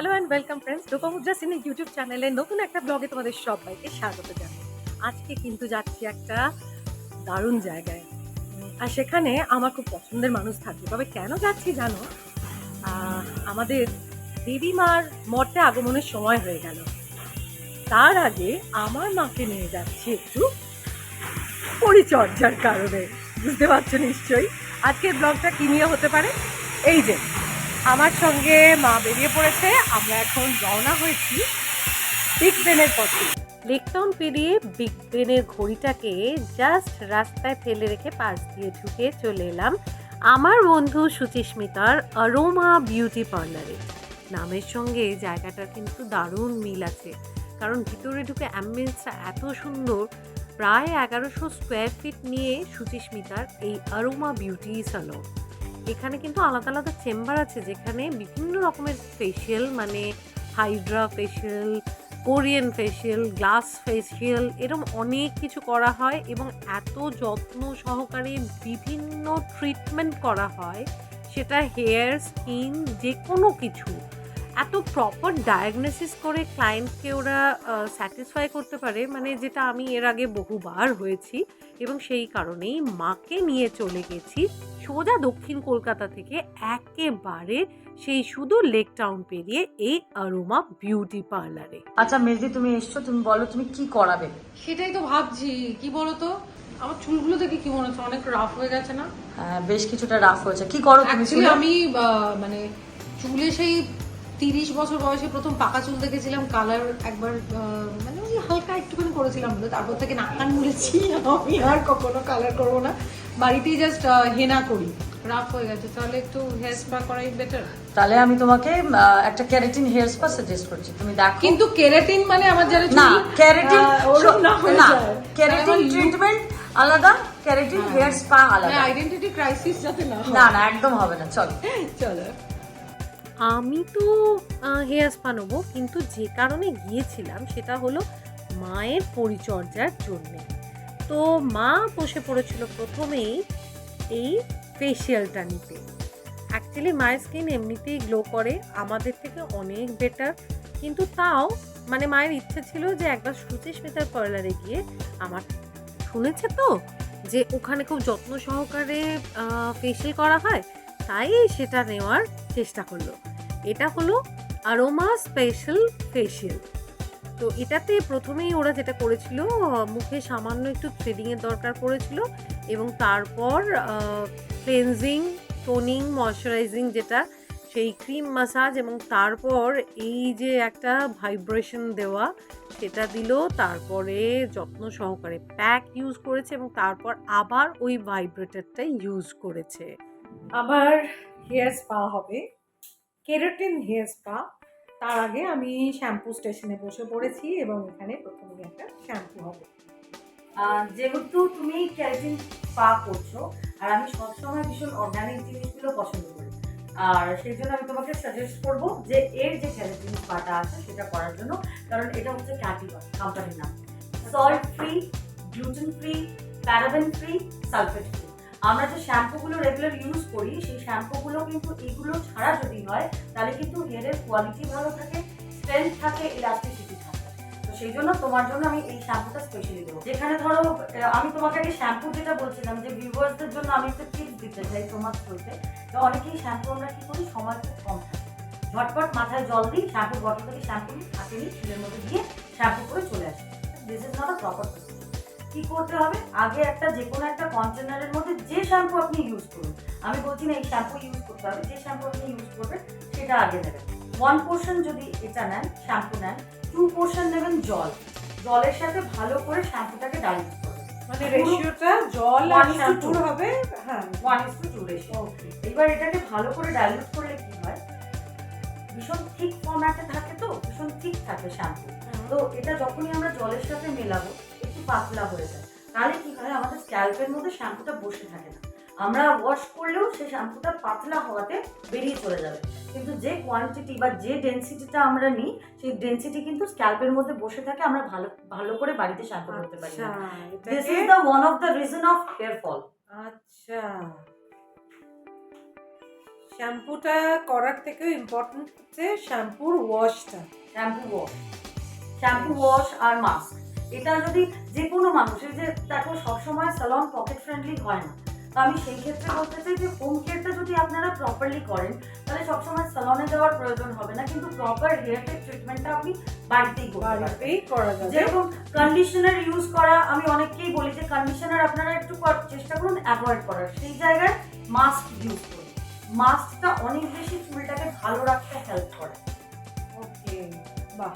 Hello and welcome friends Lokmudra cine YouTube চ্যানেলে নতুন একটা ব্লগে তোমাদের সবাইকে স্বাগত জানাই। আজকে কিন্তু যাচ্ছি একটা দারুণ জায়গায়। আর সেখানে আমার খুব পছন্দের মানুষ থাকবে তবে কেন যাচ্ছি জানো? আমাদের দেবীমার মর্তে আগমনের সময় হয়ে গেল। তার আগে আমার মাকে নিয়ে যাচ্ছি একটু পরিচর্যার কারণে। বুঝতে পারছ নিশ্চয়ই? আজকের ব্লগটা কি নিয়ে হতে পারে? এই যে সঙ্গে মা বেরিয়ে পড়েছে, আমরা এখন রওনা হয়েছি বিগ বেনের পথে। লেকটাউন পেরিয়ে বিগ বেনের ঘড়িটাকে জাস্ট রাস্তায় ফেলে রেখে পাশ দিয়ে ঢুকে চলে এলাম আমার বন্ধু সুচিস্মিতার অরোমা বিউটি পার্লারে নামের সঙ্গে জায়গাটার কিন্তু দারুণ মিল আছে, কারণ ভিতরে ঢুকে অ্যাম্বিয়েন্সটা এত সুন্দর। প্রায় এগারোশো স্কোয়ার ফিট নিয়ে সুচিস্মিতার এই অরোমা বিউটি সালন এখানে কিন্তু আলাদা আলাদা চেম্বার আছে যেখানে বিভিন্ন রকমের ফেশিয়াল মানে hydra facial Korean facial glass facial এরকম অনেক কিছু করা হয় এবং এত যত্ন সহকারে বিভিন্ন ট্রিটমেন্ট করা হয়। সেটা হেয়ার স্কিন যে কোনো কিছু। এত প্রপার ডায়াগনোসিস করে ক্লায়েন্টকে ওরা স্যাটিসফাই করতে পারে মানে যেটা আমি এর আগে বহুবার হয়েছি এবং সেই কারণেই মাকে নিয়ে চলে গেছি সোজা দক্ষিণ কলকাতা থেকে একেবারে সেই শুধু লেক টাউন পেরিয়ে এই আরোমা বিউটি পার্লারে আচ্ছা মেজদি তুমি এসছো তুমি বলো তুমি কি করাবে? সেটাই তো ভাবছি কি বলো তো আমার চুলগুলো দেখে কি মনে হচ্ছে অনেক রাফ হয়ে গেছে না? হ্যাঁ, বেশ কিছুটা রাফ হয়েছে। কি করো তুমি আমি মানে চুলে সেই তিরিশ বছর বয়সে প্রথম পাকা চুল দেখেছিলাম কালার একবার মানে ওই হালকা একটুখানি করেছিলাম বোধহয়। তারপর থেকে নাকান মুড়েছি আমি আর কখনো কালার করব না। বাড়িতেই জাস্ট হেনা করি। রাফ হয়ে গেছে তাহলে একটু হেয়ার স্পা করাই বেটার তাহলে আমি তোমাকে একটা ক্যারাটিন হেয়ার স্পা সাজেস্ট করছি। তুমি দেখো। কিন্তু কেরাটিন মানে আমার যারা না ওরম না হয়ে না যায়। ক্যারাটিন তাহলে আমার ট্রিটমেন্ট আলাদা ক্যারাটিন হেয়ার স্পা আলাদা। আইডেন্টিটি ক্রাইসিস যাতে না না না একদম হবে না চলো। চলো। আমি তো হেয়ার স্পা নেব, কিন্তু যে কারণে গিয়েছিলাম সেটা হলো মায়ের পরিচর্যার জন্যে। তো মা বসে পড়েছিল প্রথমেই এই ফেসিয়ালটা নিতে। অ্যাকচুয়ালি মায়ের স্কিন এমনিতেই গ্লো করে, আমাদের থেকে অনেক বেটার কিন্তু তাও মানে মায়ের ইচ্ছে ছিল যে একবার সুচিস্মিতার পার্লারে গিয়ে আমার, শুনেছে তো? যে ওখানে খুব যত্ন সহকারে ফেসিয়াল করা হয়, তাই সেটা নেওয়ার চেষ্টা করল। এটা হলো আরোমা স্পেশাল ফেশিয়াল তো এটাতে প্রথমেই ওরা যেটা করেছিল, মুখে সামান্য একটু থ্রেডিংয়ের দরকার পড়েছিল এবং তারপর ক্লেনজিং টোনিং ময়শ্চারাইজিং যেটা, সেই ক্রিম মাসাজ এবং তারপর এই যে একটা ভাইব্রেশন দেওয়া, সেটা দিল, তারপরে যত্ন সহকারে প্যাক ইউজ করেছে এবং তারপর আবার ওই ভাইব্রেটারটা ইউজ করেছে। আবার হেয়ার স্পা হবে। Keratin hair spa. তার আগে আমি শ্যাম্পু স্টেশনে বসে পড়েছি এবং এখানে প্রথমে একটা শ্যাম্পু হবে। যেহেতু তুমি ক্যারাটিন স্পা করছ, আর আমি সবসময় ভীষণ অর্গানিক জিনিসগুলো পছন্দ করি। আর সেই জন্য আমি তোমাকে সাজেস্ট করব যে এর যে ক্যারাটিন স্পাটা আছে সেটা করার জন্য, কারণ এটা হচ্ছে ক্যাটিবা কোম্পানির নাম। Salt free gluten free paraben free sulphate free আমরা যে শ্যাম্পুগুলো রেগুলার ইউজ করি, সেই শ্যাম্পুগুলো কিন্তু এগুলো ছাড়া যদি হয়, তাহলে কিন্তু হেয়ারের কোয়ালিটি ভালো থাকে স্ট্রেংথ থাকে ইলাস্টিসিটি থাকে। তো সেই জন্য তোমার জন্য আমি এই শ্যাম্পুটা স্পেশালি দেবো। যেখানে ধরো আমি তোমাকে আগে শ্যাম্পু যেটা বলছিলাম, যে ভিউয়ার্সদের জন্য আমি একটা টিপস দিতে চাই তোমার থ্রুতে তো অনেকেই শ্যাম্পু আমরা কি করি, সময় খুব কম থাকে। ঝটপট মাথায় জল দিই শ্যাম্পু বটল থেকে শ্যাম্পু নিই, হাতে নিই, চুলের মধ্যে দিয়ে শ্যাম্পু করে চলে আসি। This is not a proper কি করতে হবে? আগে একটা যে কোনো একটা কন্টেনারের মধ্যে যে শ্যাম্পু আপনি ইউজ করুন আমি বলছি না এই শ্যাম্পু ইউজ করতে হবে যে শ্যাম্পু আপনি ইউজ করবেন সেটা আগে নেবেন। ওয়ান পোর্শন যদি এটা নেন শ্যাম্পু নেন টু পোর্শন নেবেন জল। জলের সাথে ভালো করে শ্যাম্পুটাকে ডাইলুট করবেন। মানে রেশিওটা জল আর শ্যাম্পুর হবে হ্যাঁ। One is to two ratio এবার এটাকে ভালো করে ডাইলুট করলে কি হয়? ভীষণ ঠিক ফর্ম্যাটে থাকে তো? ভীষণ ঠিক থাকে শ্যাম্পু তো এটা যখনই আমরা জলের সাথে মেলাবো পাতলা হয়ে যায়। তাহলে কি হয়? আমাদের স্ক্যাল্পের মধ্যে শ্যাম্পুটা বসে থাকে না। আমরা ওয়াশ করলেও সেই শ্যাম্পুটা পাতলা হওয়াতে বেরিয়ে চলে যাবে। কিন্তু যে কোয়ান্টিটি বা যে ডেন্সিটিটা আমরা নিই সেই ডেন্সিটি কিন্তু স্ক্যাল্পের মধ্যে বসে থাকে আমরা ভালো ভালো করে বাড়িতে শ্যাম্পু করতে পারি আচ্ছা this is the one of the reason of hair fall আচ্ছা। শ্যাম্পুটা করার থেকেও ইম্পর্টেন্ট হচ্ছে শ্যাম্পুর ওয়াশটা শ্যাম্পু ওয়াশ শ্যাম্পু ওয়াশ আর মাস্ক এটা যদি যে কোনো মানুষের যে দেখো সবসময় স্যালন পকেট ফ্রেন্ডলি হয় না। তো আমি সেই ক্ষেত্রে বলতে চাই যে হোম কেয়ারটা যদি আপনারা প্রপারলি করেন তাহলে সবসময় স্যালনে যাওয়ার প্রয়োজন হবে না। কিন্তু প্রপার হেয়ার কেয়ার ট্রিটমেন্টটা আপনি বাড়িতেই বাড়িতেই করা যাবে। যেরকম কন্ডিশনার ইউজ করা আমি অনেককেই বলি যে কন্ডিশনার আপনারা একটু চেষ্টা করুন অ্যাভয়েড করার। সেই জায়গায় মাস্ক ইউজ করুন। মাস্কটা অনেক বেশি চুলটাকে ভালো রাখতে হেল্প করে। ওকে বাহ।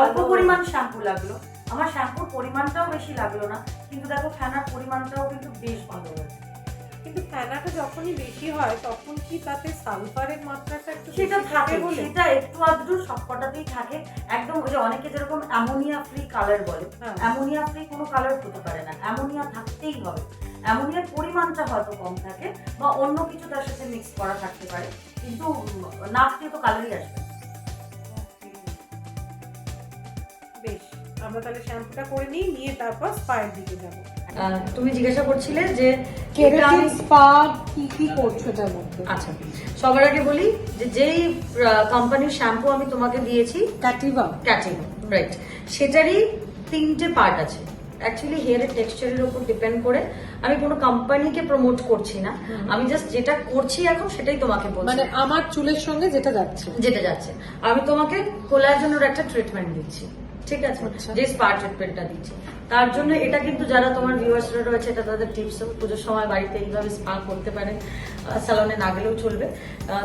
অল্প পরিমাণ শ্যাম্পু লাগল। আমার শ্যাম্পুর পরিমাণটাও বেশি লাগল না কিন্তু দেখো ফ্যানার পরিমাণটাও কিন্তু বেশ ভালো হয়েছে। কিন্তু ফেনাটা যখনই বেশি হয় তখন কি তাতে সালফারের মাত্রাটা একটু সেটা থাকে সেটা একটু আধটু সবকটাতেই থাকে। একদম ওই যে অনেকে যেরকম অ্যামোনিয়া ফ্রি কালার বলে। অ্যামোনিয়া ফ্রি কোনো কালার হতে পারে না। অ্যামোনিয়া থাকতেই হবে। অ্যামোনিয়ার পরিমাণটা হয়তো কম থাকে বা অন্য কিছু তার সাথে মিক্স করা থাকতে পারে। কিন্তু না দিয়ে তো কালারই আসবে আমরা তাহলে শ্যাম্পুটা করে নিই নিয়ে তারপর স্পায়ের দিকে যাব। তুমি জিজ্ঞাসা করছিলে যে কেরাটিন আমি- স্পা কি কি করছ এটার মধ্যে? আচ্ছা সবার আগে বলি যে যেই কোম্পানির শ্যাম্পু আমি তোমাকে দিয়েছি ক্যাটিভা ক্যাটিং রাইট সেটারই তিনটে পার্ট আছে। অ্যাকচুয়ালি হেয়ারের টেক্সচারের উপর ডিপেন্ড করে আমি কোনো কোম্পানিকে প্রমোট করছি না। আমি জাস্ট যেটা করছি এখন সেটাই তোমাকে বলছি। মানে আমার চুলের সঙ্গে যেটা যাচ্ছে। যেটা যাচ্ছে। আমি তোমাকে কোলাজেনের একটা ট্রিটমেন্ট দিচ্ছি। ঠিক আছে? আচ্ছা। যে স্পা ট্রিটমেন্টটা দিচ্ছি। তার জন্য এটা কিন্তু যারা তোমার ভিউয়ার্সরা রয়েছে এটা তাদের টিপস পুজোর সময় বাড়িতে এইভাবে স্পা করতে পারেন স্যালনে না গেলেও চলবে।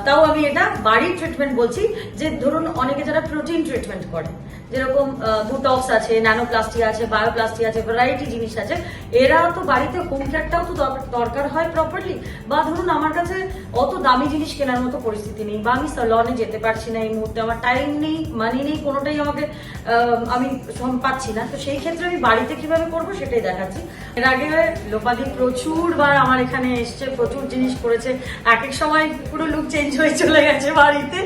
তাও আমি এটা বাড়ির ট্রিটমেন্ট বলছি যে ধরুন অনেকে যারা প্রোটিন ট্রিটমেন্ট করে যেরকম বুটক্স আছে ন্যানোপ্লাস্টি আছে বায়োপ্লাস্টি আছে ভ্যারাইটি জিনিস আছে এরা তো বাড়িতে হোম কেয়ারটাও তো দর- দরকার হয় প্রপারলি বা ধরুন আমার কাছে অত দামি জিনিস কেনার মতো পরিস্থিতি নেই বা আমি স্যালনে যেতে পারছি না এই মুহূর্তে, আমার টাইম নেই মানি নেই, কোনোটাই আমাকে আমি পাচ্ছি না। তো সেই ক্ষেত্রে আমি বাড়িতে কীভাবে করব সেটাই দেখাচ্ছি। এর আগে লোপাদি প্রচুর বার আমার এখানে এসছে, প্রচুর জিনিস করেছে। এক এক সময় পুরো লুক চেঞ্জ হয়ে চলে গেছে বাড়িতে।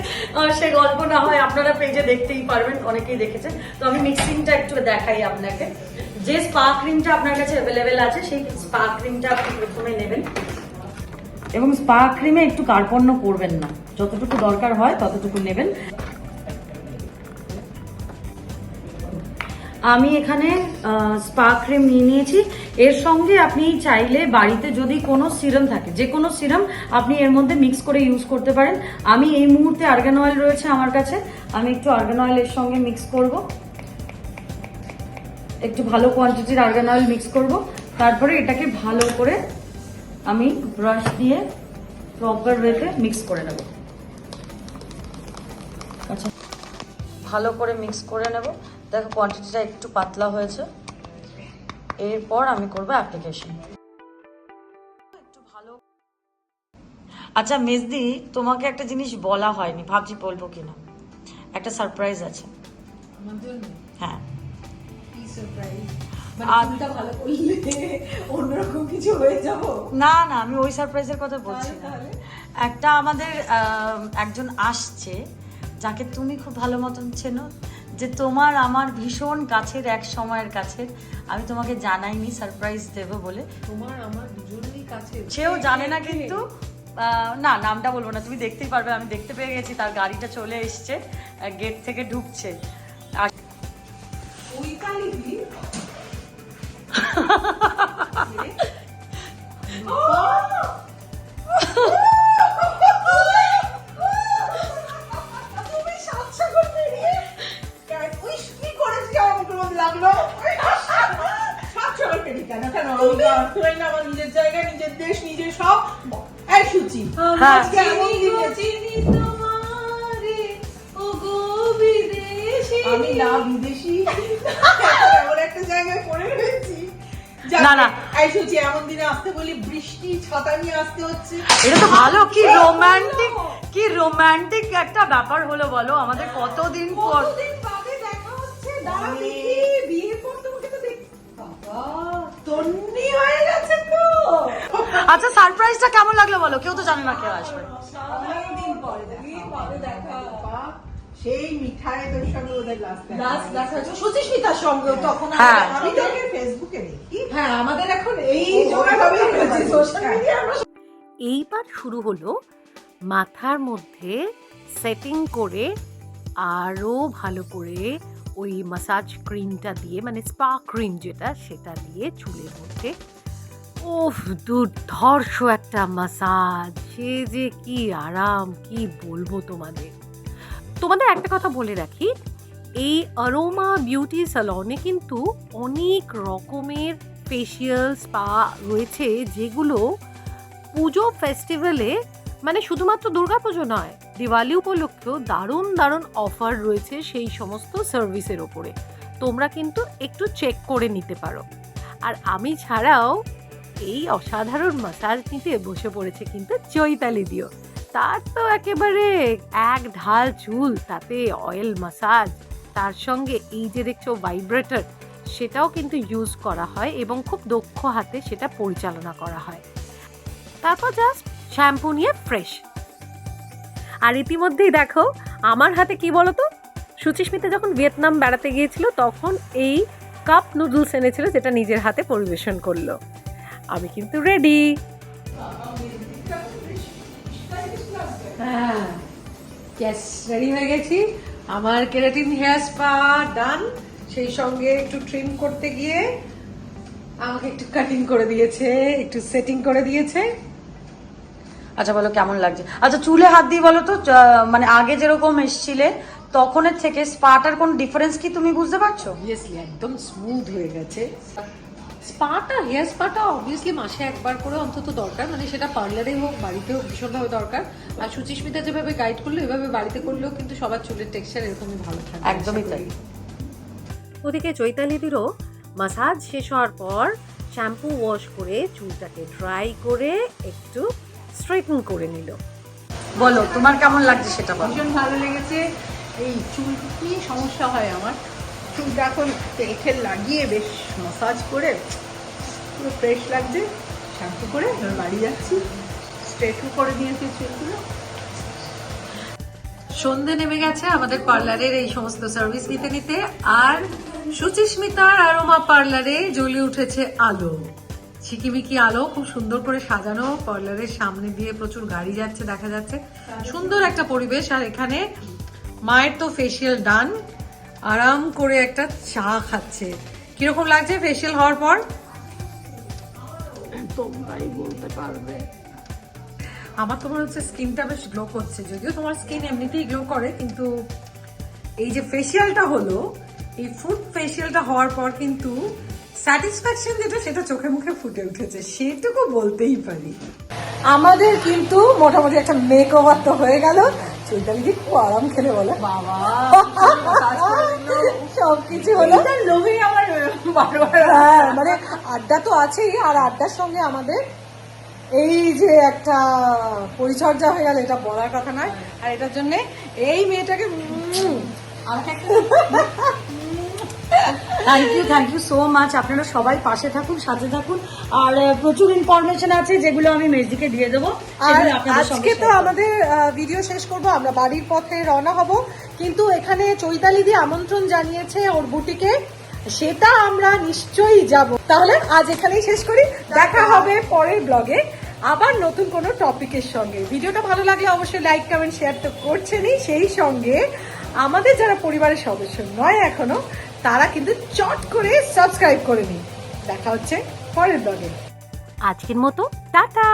সে গল্প না হয় আপনারা পেজে দেখতেই পারবেন, অনেকেই দেখেছেন তো আমি মিক্সিংটা একটু দেখাই আপনাকে। যে স্পা ক্রিমটা আপনার কাছে অ্যাভেলেবেল আছে, সেই স্পা ক্রিমটা আপনি প্রথমে নেবেন। এবং স্পা ক্রিমে একটু কার্পণ্য করবেন না। যতটুকু দরকার হয়, ততটুকু নেবেন। আমি এখানে স্পা ক্রিম নিয়ে নিয়েছি। এর সঙ্গে আপনি চাইলে বাড়িতে যদি কোনো সিরাম থাকে, যে কোনো সিরাম আপনি এর মধ্যে মিক্স করে ইউজ করতে পারেন। আমি এই মুহূর্তে আর্গান অয়েল রয়েছে আমার কাছে। আমি একটু আর্গান অয়েল এর সঙ্গে মিক্স করব। একটু ভালো কোয়ান্টিটির আর্গান অয়েল মিক্স করব। তারপরে এটাকে ভালো করে আমি ব্রাশ দিয়ে প্রপার ওয়েতে মিক্স করে নেব। আচ্ছা। ভালো করে মিক্স করে নেব। দেখো কোয়ান্টিটিটা একটু পাতলা হয়েছে। এরপর আমি করব অ্যাপ্লিকেশন একটু ভালো আচ্ছা মেজদি তোমাকে একটা জিনিস বলা হয়নি ভাবছি বলব কিনা। একটা সারপ্রাইজ আছে। হ্যাঁ। মানে অন্যরকম কিছু হয়ে যাব? না না আমি ওই সারপ্রাইজের কথা বলছি না? একটা আমাদের একজন আসছে যাকে তুমি খুব ভালো মতন চেনো যে তোমার আমার ভীষণ কাছের এক সময়ের কাছের আমি তোমাকে জানাইনি সারপ্রাইজ দেবো বলে। তোমার আমার দুজনেরই কাছে সেও জানে না কিন্তু আহ, না নামটা বলব না তুমি দেখতেই পারবে আমি দেখতে পেয়ে গেছি তার গাড়িটা চলে এসছে গেট থেকে ঢুকছে। আর ওই নিজের জায়গা নিজের দেশ নিজের সব এই সুচি। আজকে এমন আমি না বিদেশি এমন একটা জায়গায় পড়ে রয়েছি যাক, না, না। এই সুচি এমন দিনে আসতে বলি বৃষ্টি ছাতা নিয়ে আসতে হচ্ছে। এটা তো ভালো কি রোমান্টিক কি রোমান্টিক একটা ব্যাপার হলো বলো আমাদের কতদিন পর কতদিন বাদে দেখা হচ্ছে? দাঁড়া দেখি বিয়ের পর তোমাকে তো দেখ বাবা তন্নি হয়ে গেছে তো। আচ্ছা সারপ্রাইজটা কেমন লাগল বলো? কেউ তো জানে না কেউ আসবে। অনেকদিন পরে দেখা পরে দেখা বাবা সেই মিঠাই তোর সঙ্গে ওদের লাস্ট লাস্ট হচ্ছে সুচিস্মিতার সঙ্গে? তখন হ্যাঁ। আমি তোকে ফেসবুকে দেখি। হ্যাঁ আমাদের এখন এই যোগাযোগই সোশ্যাল মিডিয়া আমরা এইবার শুরু হলো মাথার মধ্যে সেটিং করে আরও ভালো করে ওই মাসাজ ক্রিমটা দিয়ে মানে স্পা ক্রিম যেটা সেটা দিয়ে চুলের মধ্যে ওফ দুর্ধর্ষ একটা মাসাজ সে যে কি আরাম কি বলব তোমাদের? তোমাদের একটা কথা বলে রাখি এই অরোমা বিউটি স্যালনে কিন্তু অনেক রকমের ফেসিয়াল স্পা রয়েছে যেগুলো পুজো ফেস্টিভ্যালে মানে শুধুমাত্র দুর্গাপুজো নয়, দিওয়ালি উপলক্ষেও দারুণ দারুণ অফার রয়েছে সেই সমস্ত সার্ভিসের ওপরে। তোমরা কিন্তু একটু চেক করে নিতে পারো। আর আমি ছাড়াও এই অসাধারণ মাসাজ নিতে বসে পড়েছে কিন্তু চৈতালি দিও। তার তো একেবারে এক ঢাল চুল, তাতে অয়েল মাসাজ তার সঙ্গে এই যে দেখছ ভাইব্রেটর সেটাও কিন্তু ইউজ করা হয় এবং খুব দক্ষ হাতে সেটা পরিচালনা করা হয়। তারপর জাস্ট শ্যাম্পু নিয়ে ফ্রেশ আর ইতিমধ্যেই দেখো, আমার হাতে কি বলতো? সুচিস্মিতা যখন ভিয়েতনাম বেড়াতে গিয়েছিল, তখন এই কাপ নুডলস এনেছিল যেটা নিজের হাতে পরিবেশন করল। আমি কিন্তু রেডি হ্যাঁ। রেডি হয়ে গেছি। আমার কেরাটিন হেয়ার স্পা ডান সেই সঙ্গে একটু ট্রিম করতে গিয়ে আমাকে একটু কাটিং করে দিয়েছে একটু সেটিং করে দিয়েছে। আচ্ছা বলো কেমন লাগছে? আচ্ছা চুলে হাত দিয়ে বলো তো মানে আগে যেরকম এসছিলে তখনের থেকে স্পাটার কোন ডিফারেন্স কি তুমি বুঝতে পারছ? অবভিয়াসলি একদম স্মুথ হয়ে গেছে। স্পাটা হেয়ার স্পাটা অবভিয়াসলি মাসে একবার করে অন্তত দরকার মানে সেটা পার্লারে হোক বাড়িতে হোক ভীষণভাবে দরকার। আর সুচিস্মিতা যেভাবে গাইড করল এভাবে বাড়িতে করলেও কিন্তু সবার চুলের টেক্সচার এরকমই ভালো থাকে। একদমই তাই। ওদিকে চৈতালিদিরও মাসাজ শেষ হওয়ার পর শ্যাম্পু ওয়াশ করে চুলটাকে ড্রাই করে একটু স্ট্রেটন করে নিল। বলো তোমার কেমন লাগছে সেটা বলো। ভীষণ ভালো লেগেছে। এই চুল কি সমস্যা হয় আমার? চুলটা এখন তেল লাগিয়ে বেশ মাসাজ করে পুরো ফ্রেশ লাগছে। শ্যাম্পু করে বাড়ি যাচ্ছি। স্ট্রেটও করে দিয়েছে চুলগুলো। সন্ধে নেমে গেছে আমাদের পার্লারের এই সমস্ত সার্ভিস নিতে নিতে। আর সুচিস্মিতার আরোমা পার্লারে জ্বলে উঠেছে আলো। ঝিকিমিকি আলো খুব সুন্দর করে সাজানো পার্লারের সামনে দিয়ে প্রচুর গাড়ি যাচ্ছে দেখা যাচ্ছে। সুন্দর একটা পরিবেশ আর এখানে মায়ের তো ফেসিয়াল ডান আরাম করে একটা চা খাচ্ছে। কীরকম লাগছে ফেসিয়াল হওয়ার পর? তোমরাই বলতে পারবে। আমার তো মনে হচ্ছে স্কিনটা বেশ গ্লো করছে যদিও তোমার স্কিন এমনিতেই গ্লো করে কিন্তু এই যে ফেসিয়ালটা হলো এই ফুড ফেসিয়ালটা হওয়ার পর কিন্তু স্যাটিসফ্যাকশন যেটা সেটা চোখে মুখে ফুটে উঠেছে। সেটুকু বলতেই পারি। আমাদের কিন্তু মোটামুটি একটা মেক ওভার তো হয়ে গেল। চৈতালি দি খুব আরাম খেলে বলে। বাবা সবকিছু হলো। লোভেই আমার হ্যাঁ মানে আড্ডা তো আছেই আর আড্ডার সঙ্গে আমাদের এই যে একটা পরিচর্যা হয়ে গেল এটা বলার কথা নয়। আর এটার জন্য এই মেয়েটাকে একটা thank you thank you so much আপনারা সবাই পাশে থাকুন সাথে থাকুন। আর প্রচুর ইনফরমেশন আছে যেগুলো আমি মেজদিকে দিয়ে দেবো। আজকে তো আমাদের ভিডিও শেষ করব। আমরা বাড়ির পথে রওনা হব। কিন্তু এখানে চৈতালি দিয়ে আমন্ত্রণ জানিয়েছে ওর বুটিকে। সেটা আমরা নিশ্চয়ই যাব। তাহলে আজ এখানেই শেষ করি। দেখা হবে পরের ব্লগে আবার নতুন কোনো টপিকের সঙ্গে। ভিডিওটা ভালো লাগলে অবশ্যই লাইক কমেন্ট শেয়ার তো করছেনই। সেই সঙ্গে আমাদের যারা পরিবারের সদস্য নয় এখনও তারা কিন্তু চট করে সাবস্ক্রাইব করে নিন। দেখা হচ্ছে পরের ব্লগে। আজকের মতো টাটা!